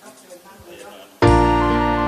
ครับเชิญนั่งเลยครับ